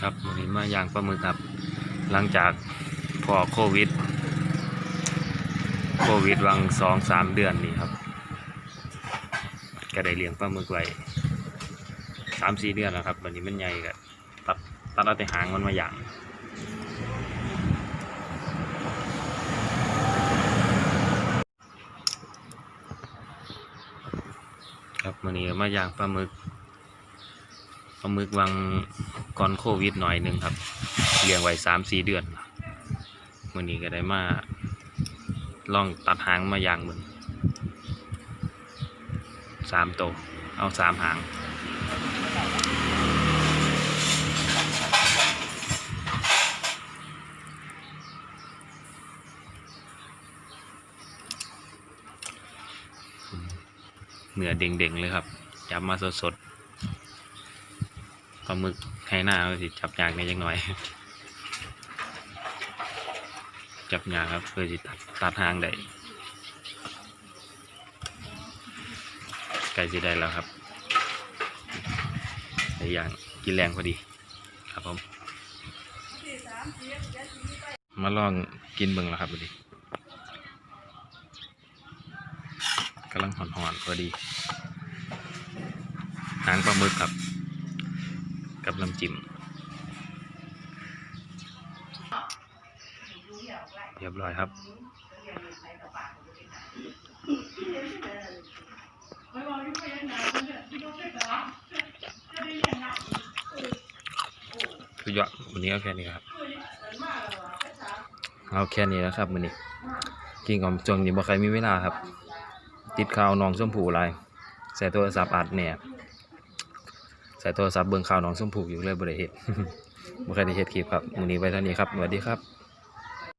ครับวันนี้มาอย่างปลามือครับ หลังจากพอโควิด โควิดวังสองสามเดือนนี่ครับ ก็ได้เลี้ยงปลาหมึกไว้สามสี่เดือนแล้วครับวันนี้มันใหญ่กัน ตัดเอาแต่หางมันมาอย่างครับวันนี้มาอย่างปลาหมึกปลาหมึกวังก่อนโควิดหน่อยหนึ่งครับเลี้ยงไว้สามสี่เดือนวันนี้ก็ได้มาลองตัดหางมาอย่างมึงสามโตวเอาสามหาง เนื้อเด้งๆเลยครับ จับมาสดๆปลาหมึกให้หน้าก็สิจับยากในยังหน่อย จับยากครับเพื่อสิตัดตัดหางได้ใกล้สิได้แล้วครับในอย่างกินแรงพอดีครับผมมาลองกินเบิ่งแล้วครับพอดี กำลังหอนๆพอดีหางปลาหมึกครับ กับน้ำจิ้มเรียบร้อยครับคือยอดวันนี้เอาแค่นี้ครับเอาแค่นี้แล้วครับวันนี้กินของจงนี้บ่ใครมีเวลาครับ ติดข่าวน้องส้มผูอะไรใส่โทรศัพท์อัดเนี่ยใส่โทรศัพท์เบิ่งข่าวน้องส้มผูอยู่เลยบริเฮ็ดบ่เคยได้เหตุคลิปครับวันนี้ไว้เท่านี้ครับสวัสดีครับ